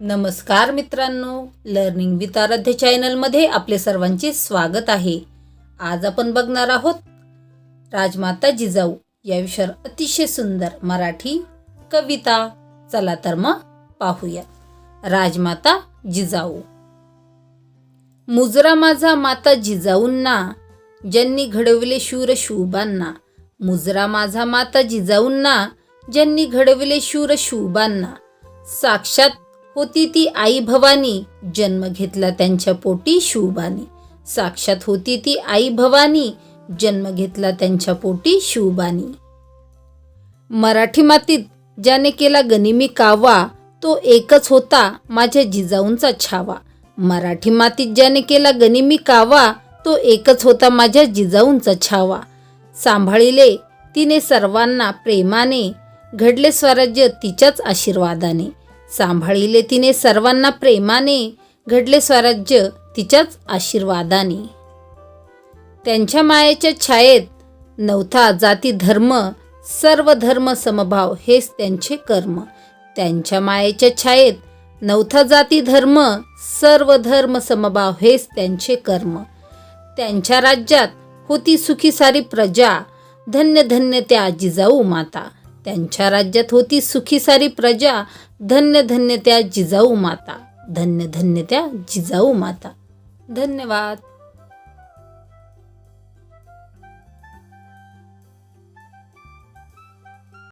नमस्कार मित्रांनो learning with आराध्य चॅनलमध्ये आपले सर्वांचे स्वागत आहे. आज आपण बघणार आहोत राजमाता जिजाऊ या विषयावर अतिशय सुंदर मराठी कविता. चला तर मग पाहूया. राजमाता जिजाऊ. मुजरा माझा माता जिजाऊंना ज्यांनी घडविले शूर शुभांना. मुजरा माझा माता जिजाऊंना ज्यांनी घडविले शूर शुभांना. साक्षात होती ती आई भवानी. जन्म घेतला त्यांच्या पोटी शुभानी साक्षात होती ती आई भवानी. जन्म घेतला त्यांच्या पोटी शुभानी मराठी मातीत ज्याने केला गनिमी कावा तो एकच होता माझ्या जिजाऊंचा छावा. मराठी मातीत ज्याने केला गनिमी कावा तो एकच होता माझ्या जिजाऊंचा छावा. सांभाळिले तिने सर्वांना प्रेमाने घडले स्वराज्य तिच्याच आशीर्वादाने. सांभाळिले तिने सर्वांना प्रेमाने घडले स्वराज्य तिच्याच आशीर्वादाने. त्यांच्या मायेच्या छायेत नवथा जाती धर्म सर्व धर्म समभाव हेच त्यांचे कर्म. त्यांच्या मायेच्या छायेत नवथा जाती धर्म सर्व धर्म समभाव हेच त्यांचे कर्म. त्यांच्या राज्यात होती सुखी सारी प्रजा धन्य धन्य त्या जिजाऊ माता. त्यांच्या राज्यात होती सुखी सारी प्रजा. धन्य धन्य त्या जिजाऊ माता. धन्य धन्य त्या जिजाऊ माता. धन्यवाद.